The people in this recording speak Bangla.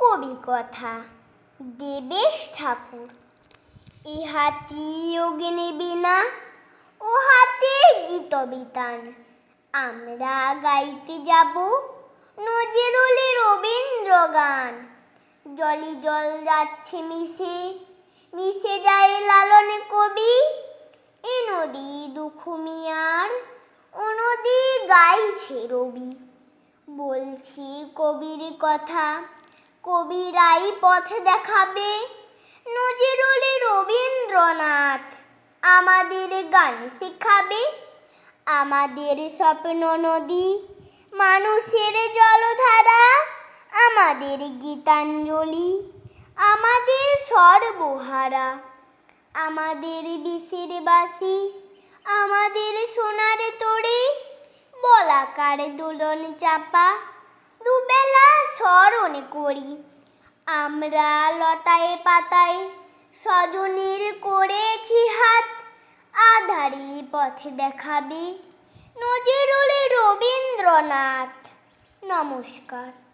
কবি কথা। দেবেশ ঠাকুর ইহাতি অগ্নি বিনা ও হাতে গীত বিতান। আমরা গাইতে যাব নজরুলের রবীন্দ্র গান জলি জল যাচ্ছে মিশে মিশে যায় লালনে কবি। এ নদী দুঃখ মিয়ার, ও নদী গাইছে রবি। বলছি কবির কথা কবিরাই পথ দেখাবে নজরুল রবীন্দ্রনাথ। আমাদের গান শেখাবে, আমাদের স্বপ্ন নদী, মানুষের জলধারা, আমাদের গীতাঞ্জলি, আমাদের সর্বহারা। আমাদের বিষের বাসি, আমাদের সোনার তোড়ে, বলাকার দুলন চাপা স্মরণ করি। আমরা লতায় পাতায় সজনীর করেছি হাত আধারি পথে দেখাবি নজরুল রবীন্দ্রনাথ। নমস্কার।